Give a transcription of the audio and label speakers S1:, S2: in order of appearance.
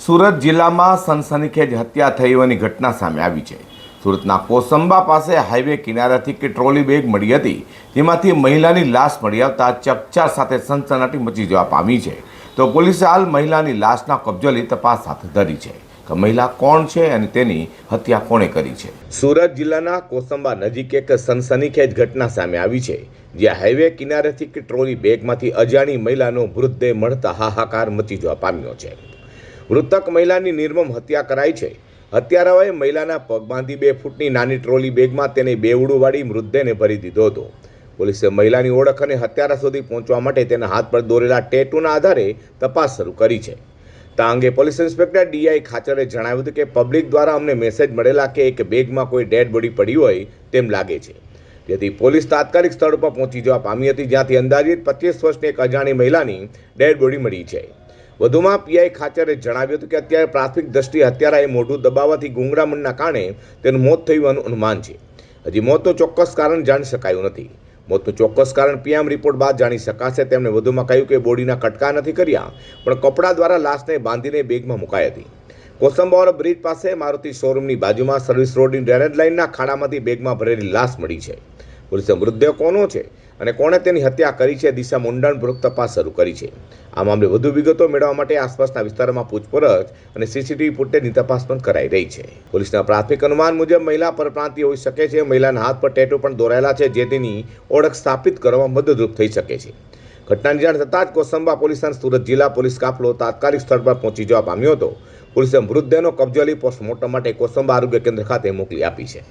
S1: સુરત જિલ્લામાં સનસનીખેજ હત્યા થઈ હોવાની ઘટના સામે આવી છે. સુરતના કોસંબા પાસે હાઈવે કિનારાથી કે ટ્રોલી બેગ મળી હતી, જેમાંથી મહિલાની લાશ મળી આવતા ચકચાર સાથે સનસનાટી મચી જવા પામી છે. તો પોલીસે હાલ મહિલાની લાશના કબજો લઈ તપાસ હાથ ધરી છે કે મહિલા કોણ છે અને તેની હત્યા કોણે કરી છે. સુરત જિલ્લાના કોસંબા નજીક એક સનસનીખેજ ઘટના સામે આવી છે, જ્યાં હાઈવે કિનારેથી કે ટ્રોલી બેગમાંથી અજાણી મહિલાનો મૃતદેહ મળતા હાહાકાર મચી જવા પામ્યો છે. મૃતક મહિલાની નિર્મમ હત્યા કરાઈ છે. હત્યારાઓએ મહિલાના પગ બાંધી બે ફૂટની નાની ટ્રોલી બેગમાં તેને બેવડું વાળી મૃતદેહને ભરી દીધો હતો. પોલીસે મહિલાની ઓળખ અને હત્યારા સુધી પહોંચવા માટે તેના હાથ પર દોરેલા ટેટુના આધારે તપાસ શરૂ કરી છે. તા અંગે પોલીસ ઇન્સ્પેક્ટર ડીઆઈ ખાચરે જણાવ્યું હતું કે પબ્લિક દ્વારા અમને મેસેજ મળેલા કે એક બેગમાં કોઈ ડેડ બોડી પડી હોય તેમ લાગે છે. જેથી પોલીસ તાત્કાલિક સ્થળ પર પહોંચી જવા પામી હતી, જ્યાંથી અંદાજિત પચીસ વર્ષની એક અજાણી મહિલાની ડેડ બોડી મળી છે. વધુમાં પીઆઈ ખાચરે જણાવ્યું હતું કે અત્યારે પ્રાથમિક દ્રષ્ટિએ હત્યારાએ મોઢું દબાવવાથી ગુંગળામણના કારણે તેનું મોત થયું અનુમાન છે. હજી મોતનું ચોક્કસ કારણ જાણી શકાયું નથી. મોતનું ચોક્કસ કારણ પીએમ રિપોર્ટ બાદ જાણી શકાશે તેમણે વધુમાં કહ્યું કે બોડીના કટકા નથી કર્યા, પણ કપડા દ્વારા લાશને બાંધીને બેગમાં મુકાઈ હતી. કોસંબાવર બ્રિજ પાસે મારુતિ શોરૂમની બાજુમાં સર્વિસ રોડની ડ્રેનેજ લાઇનના ખાડામાંથી બેગમાં ભરેલી લાશ મળી છે. પોલીસે મૃતદેહ કોનો છે? અને કોણે તેની હત્યા કરી છે દિશા મુંડાણપૂર્વક તપાસ શરૂ કરી છે. આ મામલે વધુ વિગતો મેળવવા માટે આસપાસના વિસ્તારોમાં પૂછપરછ અને સીસીટીવી ફૂટેજની તપાસ પણ કરાઈ રહી છે. પોલીસના પ્રાથમિક અનુમાન મુજબ મહિલા પરપ્રાંતિ હોઈ શકે છે, મહિલાના હાથ પર ટેટુ પણ દોરાયેલા છે, જે તેની ઓળખ સ્થાપિત કરવામાં મદદરૂપ થઈ શકે છે. ઘટનાની જાણ થતાં જ કોસંબા પોલીસ અને સુરત જિલ્લા પોલીસ કાફલો તાત્કાલિક સ્થળ પર પહોંચી જવા પામ્યો હતો. પોલીસે મૃતદેહનો કબજો લઈ પોસ્ટમોર્ટમ માટે કોસંબા આરોગ્ય કેન્દ્ર ખાતે મોકલી આપી છે.